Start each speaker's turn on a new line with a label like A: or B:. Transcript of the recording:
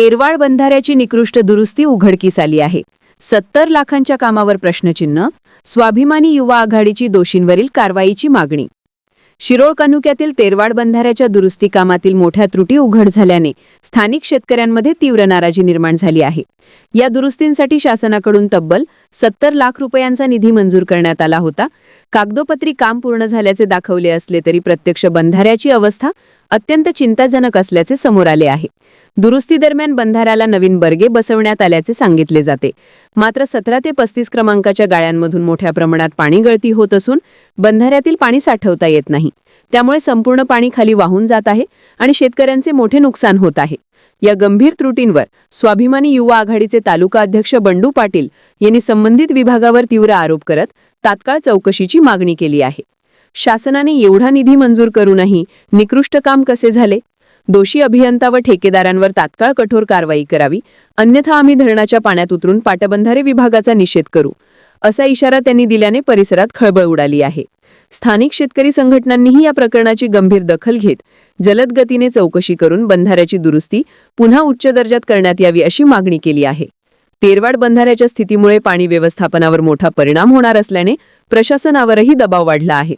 A: तेरवाळ बंधाऱ्याची निकृष्ट दुरुस्ती उघडकीस आली आहे. सत्तर लाखांच्या कामावर प्रश्नचिन्ह स्वाभिमानी युवा आघाडीची दोषींवरील कारवाईची मागणी. शिरोळ कनुक्यातील तेरवाड बंधाऱ्याच्या दुरुस्ती कामातील मोठ्या त्रुटी उघड झाल्याने स्थानिक शेतकऱ्यांमध्ये तीव्र नाराजी निर्माण झाली आहे. या दुरुस्तींसाठी शासनाकडून तब्बल सत्तर लाख रुपयांचा निधी मंजूर करण्यात आला होता. कागदोपत्री काम पूर्ण झाल्याचे दाखवले असले तरी प्रत्यक्ष बंधाऱ्याची अवस्था अत्यंत चिंताजनक असल्याचे समोर आले आहे. दुरुस्ती दरम्यान बंधाऱ्याला नवीन बर्गे बसवण्यात आल्याचे सांगितले जाते. मात्र सतरा ते पस्तीस क्रमांकाच्या गाळ्यांमधून मोठ्या प्रमाणात पाणी गळती होत असून बंधाऱ्यातील पाणी साठवता येत नाही. त्यामुळे संपूर्ण पाणी खाली वाहून जात आहे आणि शेतकऱ्यांचे मोठे नुकसान होत आहे. या गंभीर त्रुटींवर स्वाभिमानी युवा आघाडीचे तालुका अध्यक्ष बंडू पाटील यांनी संबंधित विभागावर तीव्र आरोप करत तात्काळ चौकशीची मागणी केली आहे. शासनाने एवढा निधी मंजूर करूनही निकृष्ट काम कसे झाले? दोषी अभियंता व ठेकेदारांवर तात्काळ कठोर कारवाई करावी. अन्यथा आम्ही धरणाच्या पाण्यात उतरून पाटबंधारे विभागाचा निषेध करू असा इशारा त्यांनी दिल्याने परिसरात खळबळ उडाली आहे. स्थानिक शेतकरी संघटनांनीही या प्रकरणाची गंभीर दखल घेत जलद गतीने चौकशी करून बंधाऱ्याची दुरुस्ती पुन्हा उच्च दर्जात करण्यात यावी अशी मागणी केली आहे. तेरवाड बंधाऱ्याच्या स्थितीमुळे पाणी व्यवस्थापनावर मोठा परिणाम होणार असल्याने प्रशासनावरही दबाव वाढला आहे.